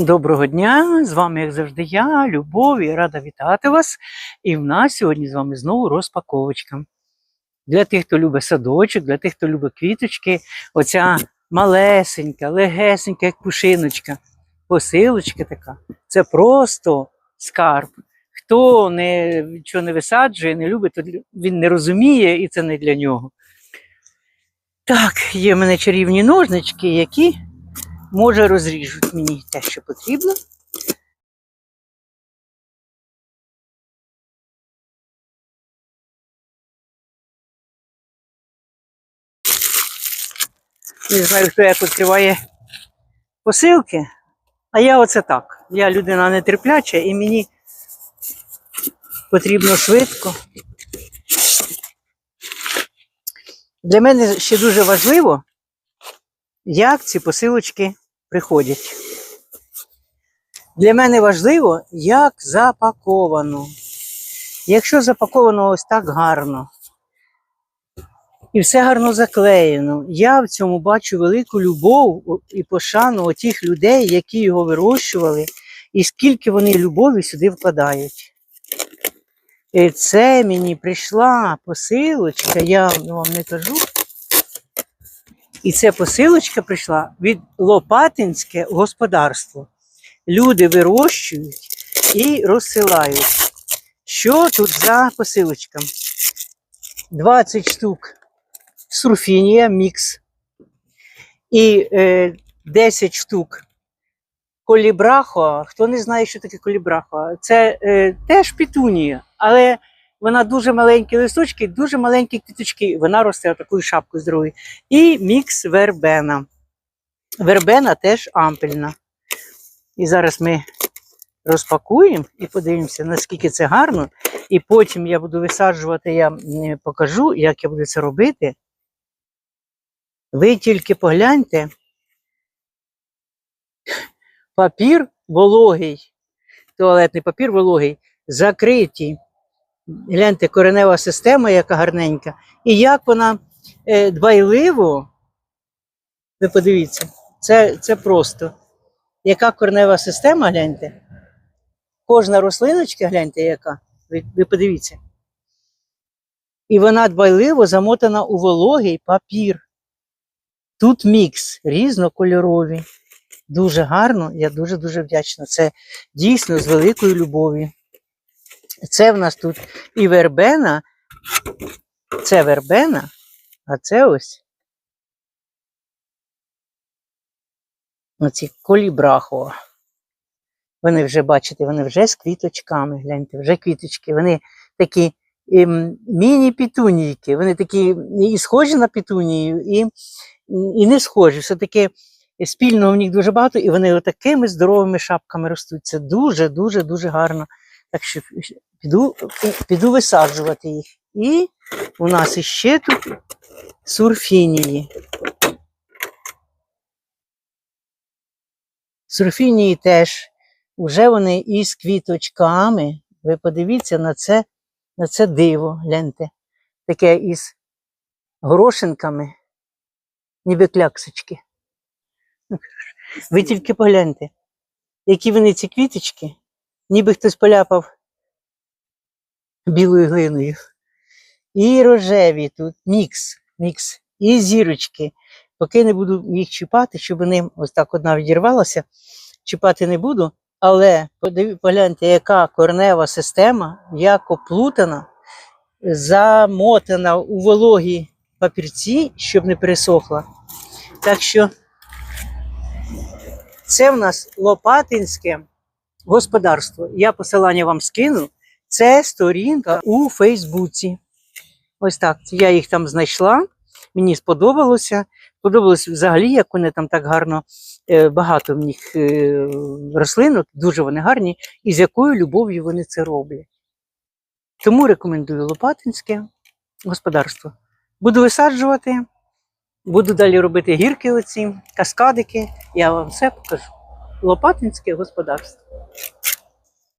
Доброго дня! З вами, як завжди, я, Любов, і рада вітати вас. І в нас сьогодні з вами знову розпаковочка. Для тих, хто любить садочок, для тих, хто любить квіточки, оця малесенька, легесенька, як пушиночка, посилочка така. Це просто скарб. Хто не, нічого не висаджує, не любить, то він не розуміє і це не для нього. Так, є в мене чарівні ножнички, які може розріжуть мені те, що потрібно. Не знаю, хто як відкриває посилки, а я оце так. Я людина нетерпляча і мені потрібно швидко. Для мене ще дуже важливо, як ці посилочки приходять. Для мене важливо, як запаковано. Якщо запаковано ось так гарно, і все гарно заклеєно, я в цьому бачу велику любов і пошану отих людей, які його вирощували, і скільки вони любові сюди вкладають. І це мені прийшла посилочка, я вам не кажу. І ця посилочка прийшла від Лопатинське господарство. Люди вирощують і розсилають. Що тут за посилочка? 20 штук сурфінія мікс. І е, 10 штук колібрахо. Хто не знає, що таке колібрахо? Це е, теж пітунія, але вона дуже маленькі листочки, дуже маленькі квіточки. Вона росте такою шапкою здоровою. І мікс вербена. Вербена теж ампельна. І зараз ми розпакуємо і подивимося, наскільки це гарно. І потім я буду висаджувати, я покажу, як я буду це робити. Ви тільки погляньте. Папір вологий, туалетний папір вологий, закритий. Гляньте, коренева система, яка гарненька. І як вона е, дбайливо, ви подивіться, це, це просто. Яка коренева система, гляньте. Кожна рослиночка, гляньте, яка. Ви, ви подивіться. І вона дбайливо замотана у вологий папір. Тут мікс різнокольорові. Дуже гарно, я дуже-дуже вдячна. Це дійсно з великою любов'ю. Це в нас тут і вербена, це вербена, а це ось оці колібрахо. Вони вже, бачите, вони вже з квіточками, гляньте, вже квіточки. Вони такі ем, міні-пітунійки, вони такі і схожі на пітунію, і, і не схожі. Все-таки спільного в них дуже багато, і вони отакими здоровими шапками ростуть. Це дуже-дуже дуже гарно. Так що піду, піду висаджувати їх. І у нас іще тут сурфінії. Сурфінії теж. Уже вони із квіточками. Ви подивіться на це, на це диво, гляньте. Таке із горошинками, ніби кляксочки. Ви тільки погляньте, які вони ці квіточки, ніби хтось поляпав білою глиною. І рожеві тут мікс, мікс, і зірочки. Поки не буду їх чіпати, щоб вони ось так одна відірвалася, чіпати не буду. Але погляньте, яка корнева система, як оплутана, замотана у вологі папірці, щоб не пересохла. Так що це в нас Лопатинське господарство. Я посилання вам скину. Це сторінка у Фейсбуці. Ось так. Я їх там знайшла. Мені сподобалося. Сподобалось взагалі, як вони там так гарно, е, багато в них е, рослинок, дуже вони гарні, і з якою любов'ю вони це роблять. Тому рекомендую Лопатинське господарство. Буду висаджувати, буду далі робити гірки оці, каскадики. Я вам все покажу. Лопатинське господарство.